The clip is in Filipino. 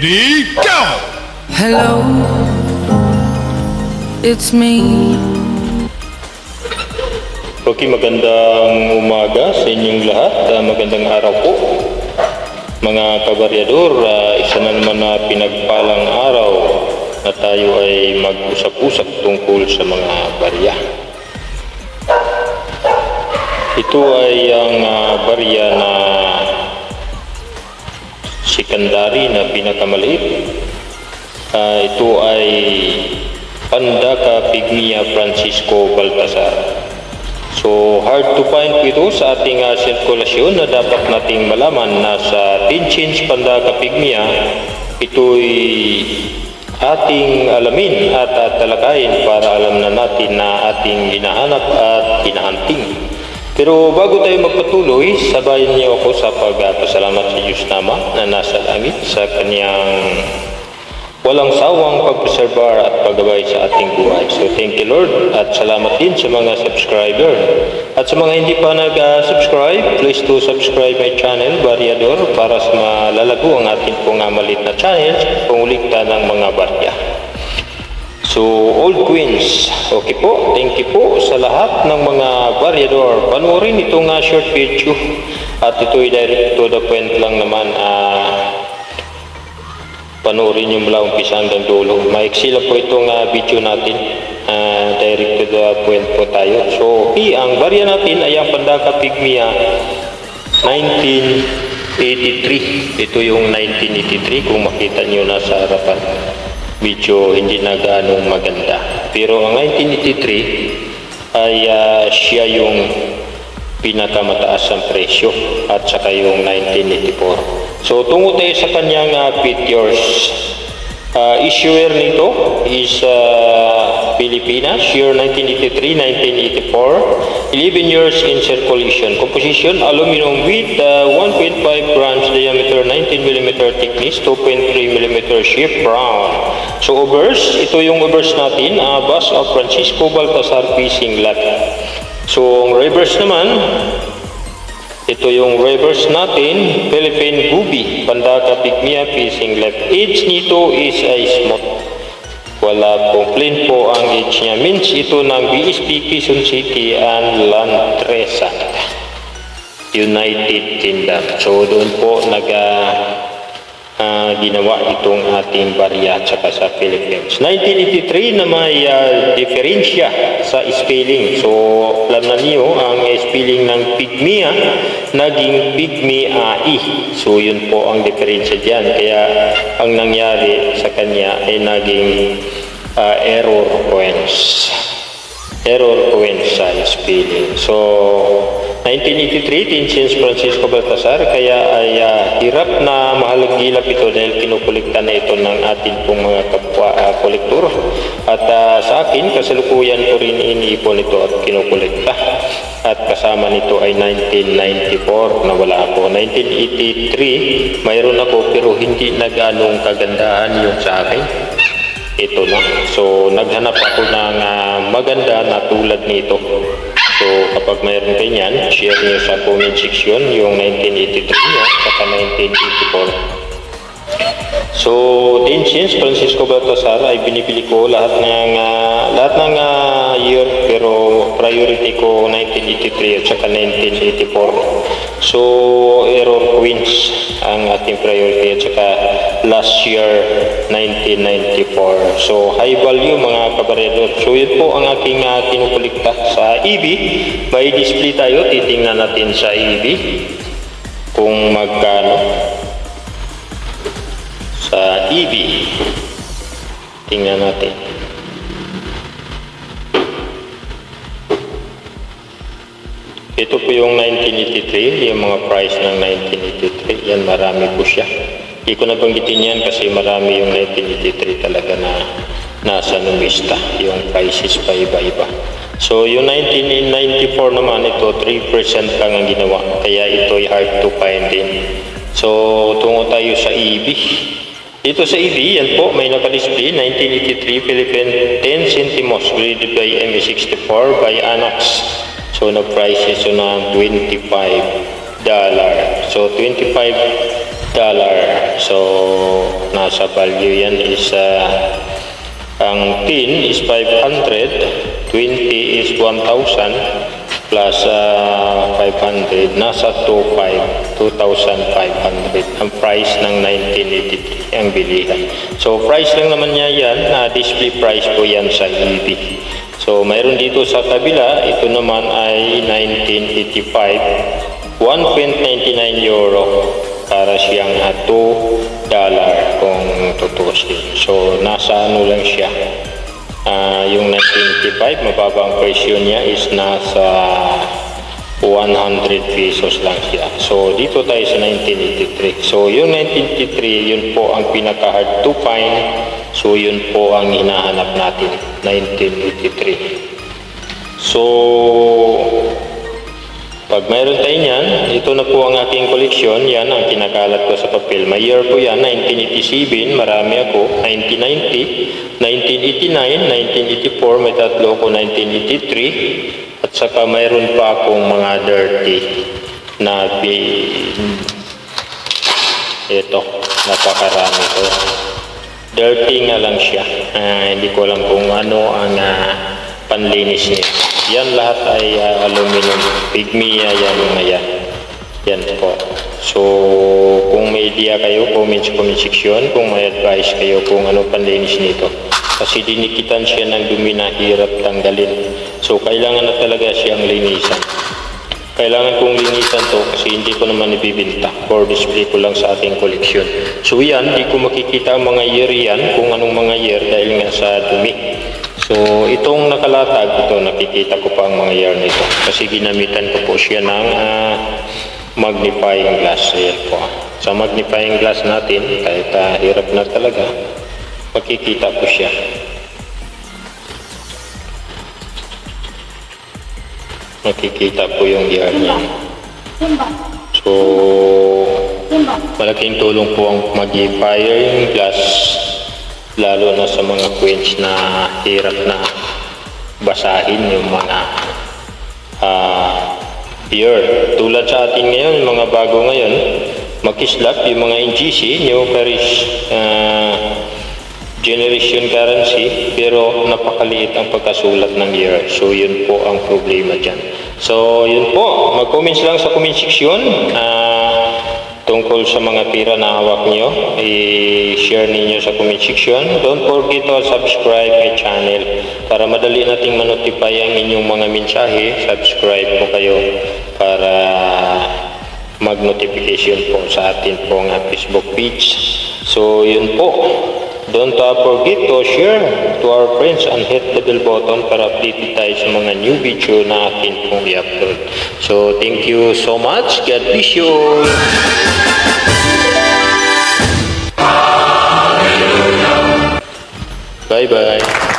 Ready, go! Hello, it's me. Okay, magandang umaga sa inyong lahat. Ah, magandang araw po. Mga kabaryador, ah, isa na naman na pinagpalang araw na tayo ay mag-usap-usap tungkol sa mga barya. Ito ay ang ah, barya na sikandari na pinakamaliit. Ah, ito ay Pandaka Pigmia Francisco Baltasar. So, hard to find po ito sa ating uh, sirkulasyon na dapat nating malaman na sa Tinchins Pandaka Pigmia, ito'y ating alamin at uh, talakayin para alam na natin na ating hinahanap at hinahanting. Pero bago tayo magpatuloy, sabayan niyo ako sa pagpasalamat sa Diyos Nama na nasa langit sa kanyang walang sawang pagpreserbar at paggabay sa ating buhay. So thank you Lord at salamat din sa mga subscriber. At sa mga hindi pa nag-subscribe, please to subscribe my channel, Variador, para sa malalago ang ating pong malit na channel sa pangulikta ng mga barya. So, Old Queens, okay po, thank you po sa lahat ng mga variador. Panoorin itong uh, short video at ito'y direct to the point lang naman. ah panoorin nyo mula umpisa hanggang dulo. Maiksi po itong uh, video natin. Uh, direct to the point po tayo. So, okay, ang barya natin ay ang Pandaka Pigmia 1983. Ito yung 1983 kung makita nyo na sa harapan. Medyo hindi na ganong maganda. Pero ang 1983 ay uh, siya yung pinakamataas ang presyo at saka yung 1984. So tungo tayo sa kanyang uh, pictures. Uh, issuer nito is uh, Pilipinas, year 1983-1984, 11 years in circulation. Composition, aluminum with uh, 1.5 grams diameter, 19 mm thickness, 2.3 mm shape brown. So overs, ito yung overs natin, uh, bus of Francisco Baltasar Fishing Lot. So, ang reverse naman, ito yung reverse natin, Philippine Gubi, Pandaka Pigmia Fishing Left. Age nito is a smooth. Wala pong plain po ang age niya. Means ito ng BSP Quezon City and Lantresa. United Kingdom. So, doon po nag uh, ginawa itong ating barya at saka sa Philippines. 1983 na may uh, diferensya sa spelling. So, alam na niyo ang spelling ng pigmia naging pigmiai. So, yun po ang diferensya diyan. Kaya, ang nangyari sa kanya ay naging uh, error points. Error points sa spelling. So, 1983, Tinchins Francisco Baltasar, kaya ay uh, hirap na mahalang gilap ito dahil kinukulikta na ito ng ating pong mga kapwa uh, kolektor. At uh, sa akin, kasalukuyan ko rin iniipon ito at kinukulikta. At kasama nito ay 1994 na wala ako. 1983, mayroon ako pero hindi na ganong kagandahan yung sa akin ito na. So, naghanap ako ng uh, maganda na tulad nito. So, kapag mayroon kayo niyan, share niyo sa comment section yung 1983 niya saka 1984. So, din since Francisco Baltasar ay binibili ko lahat ng uh, lahat ng uh, year pero priority ko 1983 at saka 1984. So, Error Queens ang ating priority at saka last year 1994. So, high value mga kabaredor. So, yun po ang aking uh, kinukulikta sa EB. May display tayo. Titingnan natin sa EB kung magkano sa EB. Tingnan natin. Ito po yung 1983, yung mga price ng 1983. Yan, marami po siya. Hindi ko nabanggitin yan kasi marami yung 1983 talaga na nasa numista. Yung prices pa iba-iba. So, yung 1994 naman ito, 3% lang ang ginawa. Kaya ito ay hard to find din. So, tungo tayo sa EB. Dito sa EB, yan po, may nakadisplay, 1983 Philippine 10 centimos graded by ME64 by Anax. So, na-price ito ng $25. So, 25 dollar. So, nasa value yan is uh, ang tin is 500, 20 is 1,000 plus uh, 500 nasa 25 2,500 ang price ng 1983 ang bilihan. So price lang naman niya yan, na display price po yan sa EB. So mayroon dito sa kabila, ito naman ay 1985 1.99 euro para siyang uh, 2 dollar kung tutusin. So nasa ano lang siya. Ah, yung 1985, mababa ang presyo niya is nasa 100 pesos lang siya. So dito tayo sa 1983. So yung 1983, yun po ang pinaka-hard to find. So yun po ang hinahanap natin, 1983. So pag mayroon tayo niyan, ito na po ang aking koleksyon. Yan ang kinakalat ko sa papel. May year po yan, 1987, marami ako. 1990, 1989, 1984, may tatlo ako, 1983. At saka mayroon pa akong mga dirty na bin... Ito, napakarami ko. Dirty nga lang siya. Ah, hindi ko alam kung ano ang ah, panlinis niya. Yan lahat ay ah, aluminum. Pigmia yan mga yan. Yan po. So, kung may idea kayo, comment sa comment section. Kung may advice kayo kung ano panlinis nito. Kasi dinikitan siya ng dumi na hirap tanggalin. So, kailangan na talaga siyang linisan. Kailangan kong linisan to kasi hindi ko naman ibibinta. For display ko lang sa ating koleksyon. So yan, hindi ko makikita ang mga year yan, kung anong mga year dahil nga sa dumi. So itong nakalatag, ito nakikita ko pa ang mga year nito. Kasi ginamitan ko po siya ng ah, magnifying glass. Ayan po. Sa magnifying glass natin, kahit ah, hirap na talaga, makikita ko siya. Makikita po yung year niya. So, malaking tulong po ang mag-fire glass lalo na sa mga queens na hirap na basahin yung mga ah year. Tulad sa atin ngayon, mga bago ngayon, makislap yung mga NGC, New Parish ah, generation currency pero napakaliit ang pagkasulat ng year. So yun po ang problema dyan. So yun po, mag-comments lang sa comment section ah, tungkol sa mga pira na hawak nyo. I-share ninyo sa comment section. Don't forget to subscribe my channel para madali nating manotify ang inyong mga mensahe. Subscribe po kayo para mag-notification po sa atin pong uh, Facebook page. So, yun po. Don't uh, forget to share to our friends and hit the bell button para updated tayo sa mga new video na atin pong i-upload. So, thank you so much. God bless you. Bye-bye.